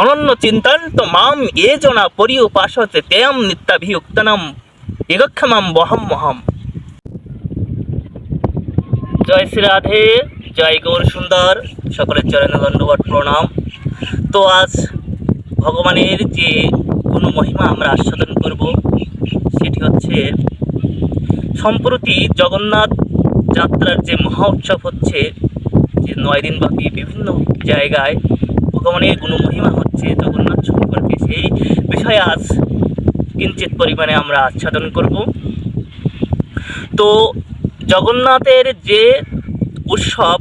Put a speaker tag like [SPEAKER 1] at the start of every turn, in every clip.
[SPEAKER 1] অনন্য চিন্তান্ত মাম এ জনা পরি উপাসতে তেয়ম নিত্যাভিযুক্তনম, এগক্ষমাম বহম মহম। জয় শ্রী রাধে, জয় গৌর সুন্দর, সকলের চরণে দণ্ডবট প্রণাম। তো আজ ভগবানের যে কোনো মহিমা আমরা আস্বাদন করব, সেটি হচ্ছে সম্প্রতি জগন্নাথ যাত্রার যে মহা উৎসব হচ্ছে, যে নয় দিন ব্যাপী বিভিন্ন জায়গায় ভগবানের গুণমহিমা হচ্ছে জগন্নাথ সম্পর্কে। সেই বিষয়ে আজ কিঞ্চিত পরিমাণে আমরা আচ্ছাদন করব। তো জগন্নাথের যে উৎসব,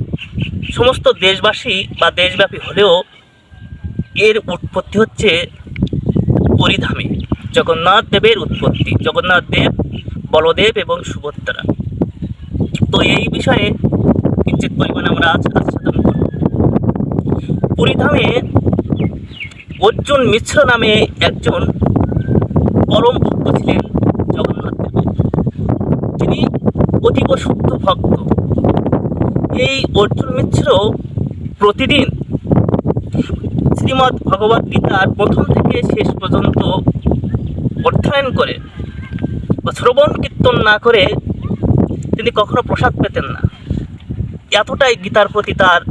[SPEAKER 1] সমস্ত দেশবাসী বা দেশব্যাপী হলেও এর উৎপত্তি হচ্ছে পরিধামে। জগন্নাথ দেবের উৎপত্তি, জগন্নাথ দেব, বলদেব এবং সুভদ্রা। তো এই বিষয়ে কিঞ্চিত পরিমাণে আমরা আজ আচ্ছাদন করব। পুরীধামে অর্জুন মিশ্র নামে একজন পরম ভক্ত ছিলেন জগন্নাথ তিনি অতীব শুদ্ধ ভক্ত। এই অর্জুন মিশ্র প্রতিদিন শ্রীমদ্ ভগবদ্ গীতার প্রথম থেকে শেষ পর্যন্ত অধ্যয়ন করে বা শ্রবণ কীর্তন না করে তিনি কখনো প্রসাদ পেতেন না। এতটাই গীতার প্রতি তার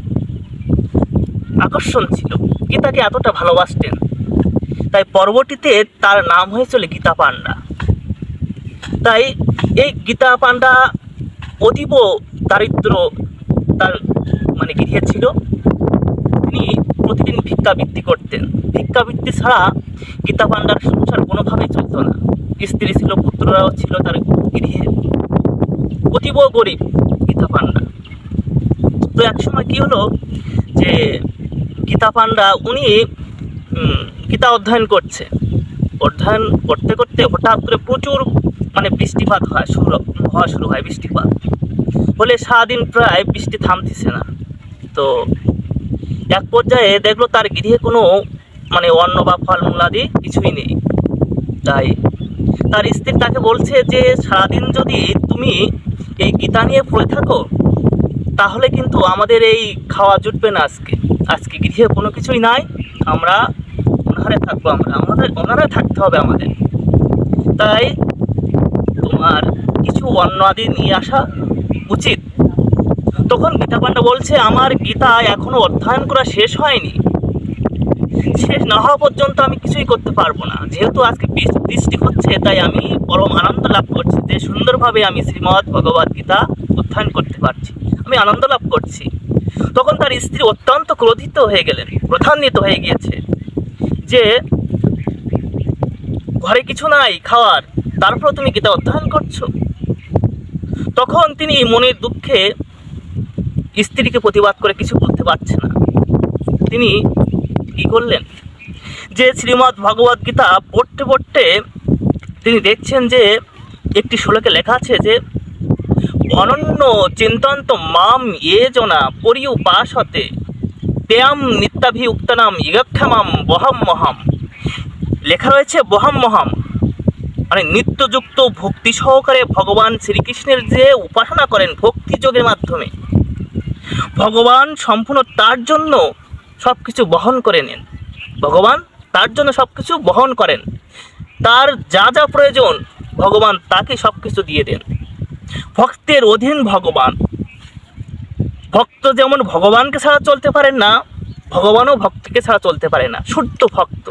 [SPEAKER 1] আকর্ষণ ছিল। গীতাকে এতটা ভালোবাসতেন। তাই পরবর্তীতে তার নাম হয়েছিল গীতা পাণ্ডা। তাই এই গীতা পাণ্ডা অতীব দারিদ্র তার মানে গৃহে ছিল। তিনি প্রতিদিন ভিক্ষাবৃত্তি করতেন। ভিক্ষাবৃত্তি ছাড়া গীতা পাণ্ডার সংসার কোনোভাবেই চলত না। স্ত্রী ছিল, পুত্ররাও ছিল তার গৃহে। অতীব গরিব গীতা পাণ্ডা। তো একসময় কী হলো যে গীতা পাণ্ডা, উনি গীতা অধ্যয়ন করছে। অধ্যয়ন করতে করতে হঠাৎ করে প্রচুর মানে বৃষ্টিপাত হয়, শুরু হওয়া শুরু হয় বৃষ্টিপাত। ফলে সারাদিন প্রায় বৃষ্টি থামতেছে না। তো এক পর্যায়ে দেখল তার গৃহে কোনো মানে অন্ন বা ফলমূলাদি কিছুই নেই। তাই তার স্ত্রী তাকে বলছে যে, সারাদিন যদি তুমি এই গীতা নিয়ে পড়ে থাকো, তাহলে কিন্তু আমাদের এই খাওয়া জুটবে না আজকে। আজকে গৃহে কোনো কিছুই নাই, আমরা অনাহারে থাকব আমরা। আমাদের অনাহারে থাকতে হবে আমাদের। তাই তোমার কিছু অন্ন আদি নিয়ে আসা উচিত। তখন গীতা পাণ্ডা বলছে, আমার গীতা এখনও অধ্যয়ন করা শেষ হয়নি। শেষ না হওয়া পর্যন্ত আমি কিছুই করতে পারব না। যেহেতু আজকে বৃষ- বৃষ্টি হচ্ছে, তাই আমি পরম আনন্দ লাভ করছি যে সুন্দরভাবে আমি শ্রীমৎ ভগবদ গীতা অধ্যয়ন করতে পারছি। আমি আনন্দ লাভ করছি। তখন তার স্ত্রী অত্যন্ত ক্রোধিত হয়ে গেলেন, প্রধান্বিত হয়ে গিয়েছে যে, ঘরে কিছু নাই, খাওয়ার তারপর তুমি গীতা অধ্যয়ন করছ? তখন তিনি মনের দুঃখে স্ত্রীকে প্রতিবাদ করে কিছু বলতে পারছে না। তিনি কি করলেন? যে, শ্রীমদ্ ভগবদ গীতা পড়তে পড়তে তিনি দেখছেন যে, একটি শ্লোকে লেখা আছে যে অনন্য চিন্তন্ত মাম এ জনা পরি উপাসতে তেয়াম নিত্যাভিউক্তনাম ইগক্ষমাম বহম মহাম। লেখা রয়েছে বহম মহাম। মানে নিত্যযুক্ত ভক্তি সহকারে ভগবান শ্রীকৃষ্ণের যে উপাসনা করেন ভক্তি যোগের মাধ্যমে। ভগবান সম্পূর্ণ তার জন্য সব কিছু বহন করে নেন। ভগবান তার জন্য সব কিছু বহন করেন। তার যা যা প্রয়োজন ভগবান তাকে সব কিছু দিয়ে দেন। ভক্তের অধীন ভগবান। ভক্ত যেমন ভগবানকে ছাড়া চলতে পারেন না, ভগবানও ভক্তকে ছাড়া চলতে পারে না। শুদ্ধ ভক্ত।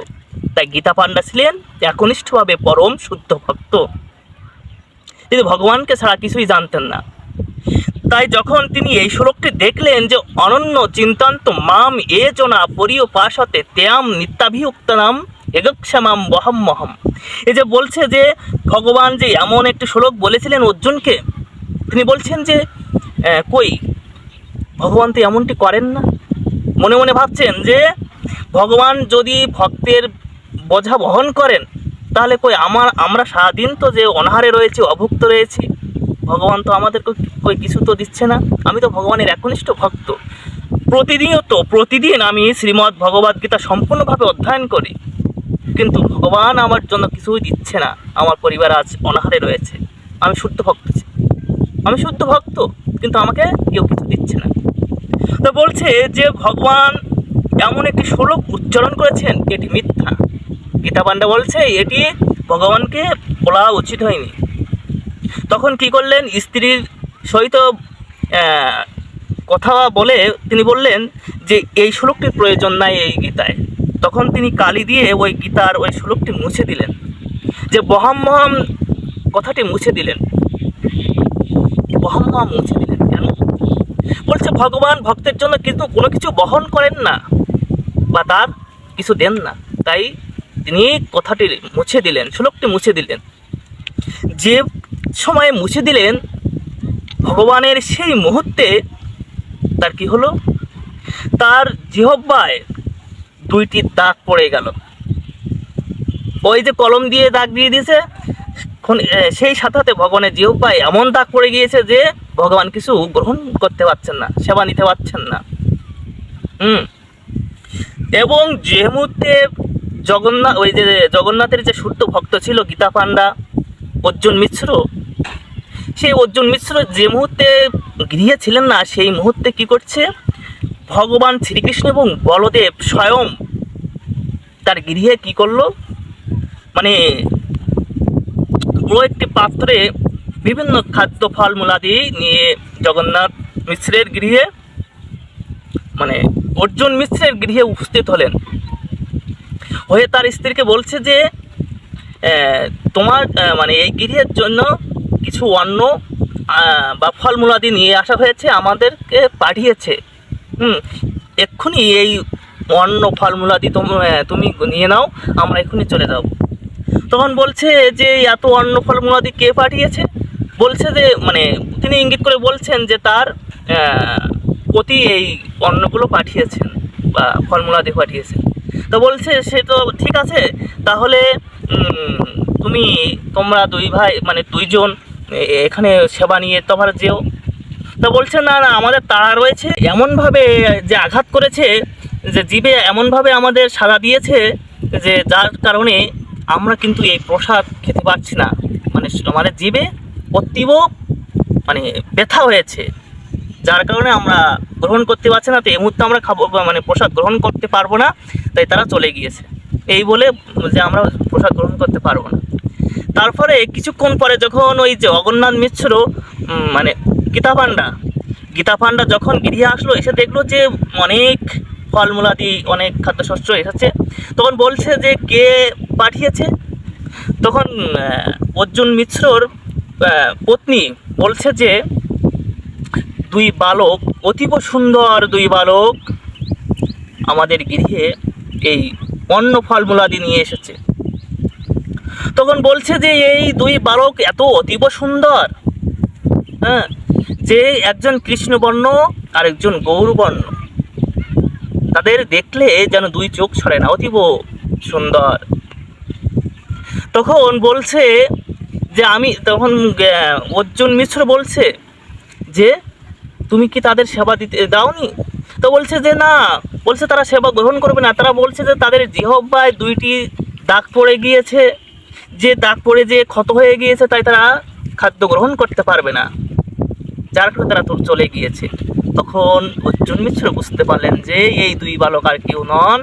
[SPEAKER 1] তাই গীতা পাণ্ডা ছিলেন একনিষ্ঠভাবে পরম শুদ্ধ ভক্ত। তিনি ভগবানকে ছাড়া কিছুই জানতেন না। তাই যখন তিনি এই শ্লোকটি দেখলেন যে অনন্য চিন্তান্ত মাম এ জনা পরিয় পাশতে তেয়াম নিত্যাভিযুক্তনাম এগক্ষমাম বহম মহম এই যে বলছে যে ভগবান যে এমন একটি শ্লোক বলেছিলেন অর্জুনকে তিনি বলছেন যে কই? ভগবান তো এমনটি করেন না। মনে মনে ভাবছেন যে, ভগবান যদি ভক্তের বোঝা বহন করেন, তাহলে কই আমার, আমরা সারাদিন তো যে অনাহারে রয়েছি, অভুক্ত রয়েছি, ভগবান তো আমাদেরকে কই কিছু তো দিচ্ছে না। আমি তো ভগবানের একনিষ্ঠ ভক্ত। প্রতিনিয়ত, প্রতিদিন আমি শ্রীমদ্ ভগবদ গীতা সম্পূর্ণভাবে অধ্যয়ন করি। কিন্তু ভগবান আমার জন্য কিছুই দিচ্ছে না। আমার পরিবার আজ অনাহারে রয়েছে। আমি শুদ্ধ ভক্ত। আমি শুদ্ধ ভক্ত, কিন্তু আমাকে কেউ কিছু দিচ্ছে না। তো বলছে যে ভগবান এমন একটি শ্লোক উচ্চারণ করেছেন এটি মিথ্যা। গীতা পাণ্ডা বলছে, এটি ভগবানকে বলা উচিত হয়নি। তখন কি করলেন? স্ত্রীর সহিত কথা বলে তিনি বললেন যে এই শ্লোকটির প্রয়োজন নাই এই গীতায়। তখন তিনি কালি দিয়ে ওই গীতার ওই শ্লোকটি মুছে দিলেন। যে বহাম মহাম কথাটি মুছে দিলেন। বহাম মহাম মুছে দিলেন। কেন? বলছে, ভগবান ভক্তের জন্য কিন্তু কোনো কিছু বহন করেন না বা তার কিছু দেন না। তাই তিনি কথাটি মুছে দিলেন, শ্লোকটি মুছে দিলেন। যে সময়ে মুছে দিলেন, ভগবানের সেই মুহূর্তে তার কি হলো? তার জিহব্বায় দুইটি দাগ পড়ে গেল। ওই যে কলম দিয়ে দাগ দিয়ে দিয়েছে খন- এ, সেই সাথে ভগবানের জিহব্বায় এমন দাগ পড়ে গিয়েছে যে ভগবান কিছু গ্রহণ করতে পারছেন না সেবা নিতে পারছেন না। হুম। এবং যে মুহূর্তে জগন্নাথ ওই যে জগন্নাথের যে শুদ্ধ ভক্ত ছিল গীতা পাণ্ডা অর্জুন মিশ্র সেই অর্জুন মিশ্র যে মুহূর্তে গৃহে ছিলেন না সেই মুহূর্তে কি করছে? ভগবান শ্রীকৃষ্ণ এবং বলদেব স্বয়ং তার গৃহে কি করল? মানে বড় একটি পাত্রে বিভিন্ন খাদ্য ফল মূলাদি নিয়ে জগন্নাথ মিশ্রের গৃহে মানে অর্জুন মিশ্রের গৃহে উপস্থিত হলেন। হয়ে তার স্ত্রীকে বলছে যে তোমার মানে এই গৃহের জন্য কিছু অন্ন বা ফলমূলাদি নিয়ে আসা হয়েছে, আমাদেরকে পাঠিয়েছে। হুম, এক্ষুনি এই অন্ন ফলমূলাদি তুমি নিয়ে নাও, আমরা এক্ষুনি চলে যাব। তখন বলছে যে, এত অন্ন ফলমূলাদি কে পাঠিয়েছে? বলছে যে মানে তিনি ইঙ্গিত করে বলছেন যে, তার প্রতি এই অন্নগুলো পাঠিয়েছেন বা ফলমূলাদি পাঠিয়েছেন। তো বলছে, সে তো ঠিক আছে, তাহলে তুমি তোমরা দুই ভাই মানে দুইজন এখানে সেবা নিয়ে তোমার যেও। তা বলছে, না না, আমাদের তাড়া রয়েছে। এমনভাবে যে আঘাত করেছে, যে জীবে এমনভাবে আমাদের সাড়া দিয়েছে, যে যার কারণে আমরা কিন্তু এই প্রসাদ খেতে পারছি না। মানে আমাদের জীবে অতীব মানে ব্যথা হয়েছে। যার কারণে আমরা গ্রহণ করতে পারছি না, তো এই মুহূর্তে আমরা খাব মানে প্রসাদ গ্রহণ করতে পারব না, তাই তারা চলে গিয়েছে। এই বলে যে আমরা প্রসাদ গ্রহণ করতে পারব না। তারপরে কিছুক্ষণ পরে যখন ওই যে অগরনাথ মিশ্র মানে গীতা পাণ্ডা গীতা পাণ্ডা যখন গৃহে আসলো, এসে দেখল যে অনেক ফলমূলাদি অনেক খাদ্যশস্য এসেছে। তখন বলছে যে, কে পাঠিয়েছে? তখন অর্জুন মিশ্রর পত্নী বলছে যে, দুই বালক, অতীব সুন্দর দুই বালক আমাদের গৃহে এই অন্ন ফলমূলাদি নিয়ে এসেছে। তখন বলছে যে, এই দুই বালক এত অতীব সুন্দর হ্যাঁ যে একজন কৃষ্ণবর্ণ আর একজন গৌরবর্ণ। তাদের দেখলে যেন দুই চোখ ছড়ে না, অতীব সুন্দর। তখন বলছে যে আমি, তখন অর্জুন মিশ্র বলছে যে, তুমি কি তাদের সেবা দিতে দাওনি? তো বলছে যে, না। বলছে, তারা সেবা গ্রহণ করবে না। তারা বলছে যে, তাদের জিহব্বায় দুইটি দাগ পড়ে গিয়েছে। যে দাগ পড়ে যে ক্ষত হয়ে গিয়েছে, তাই তারা খাদ্য গ্রহণ করতে পারবে না। যার ফলে তারা চলে গিয়েছে। তখন অর্জুন মিশ্র বুঝতে পারলেন যে এই দুই বালক আর কেউ নন,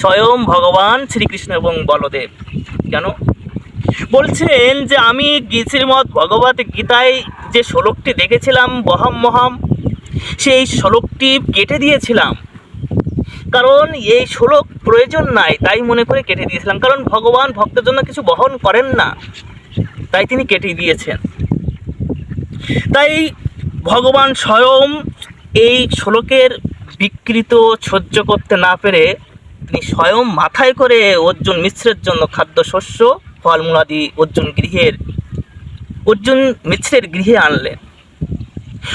[SPEAKER 1] স্বয়ং ভগবান শ্রীকৃষ্ণ এবং বলদেব। কেন? বলছেন যে আমি শ্রীমৎ ভগবত গীতায় যে শ্লোকটি দেখেছিলাম, বহম মহাম, সেই শ্লোকটি কেটে দিয়েছিলাম। কারণ এই শ্লোক প্রয়োজন নাই, তাই মনে করে কেটে দিয়েছিলাম। কারণ ভগবান ভক্তের জন্য কিছু বহন করেন না, তাই তিনি কেটে দিয়েছেন। তাই ভগবান স্বয়ং এই শ্লোকের বিকৃত সহ্য করতে না পেরে তিনি স্বয়ং মাথায় করে অর্জুন মিশ্রের জন্য খাদ্যশস্য ফলমূলাদি অর্জুন গৃহের, অর্জুন মিশ্রের গৃহে আনলেন।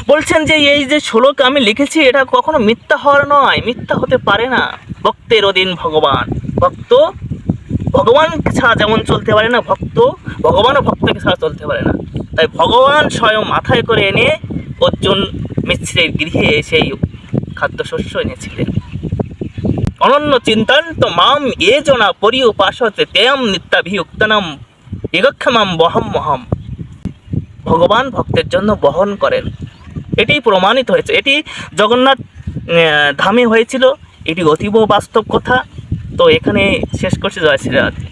[SPEAKER 1] বলছেন যে, এই যে শ্লোক আমি লিখেছি, এটা কখনো মিথ্যা হওয়ার নয়, মিথ্যা হতে পারে না। ভক্তের অধীন ভগবান। ভক্ত ভগবান ছাড়া যেমন চলতে পারে না, ভক্ত, ভগবানও ভক্তকে ছাড়া চলতে পারে না। তাই ভগবান স্বয়ং মাথায় করে এনে অর্জুন মিশ্রের গৃহে সেই খাদ্যশস্য এনেছিলেন। অনন্য চিন্তান্ত মাম এ জনা পরি উপাসতে তেয়ম নিত্যাভিযুক্তনম বিগক্ষমাম বহম মহম। ভগবান ভক্তের জন্য বহন করেন। এটি প্রমাণিত হয়েছে। এটি জগন্নাথ ধামে হয়েছিল। এটি অতীব বাস্তব কথা। তো এখানে শেষ করছে, জয় শ্রীরাধে।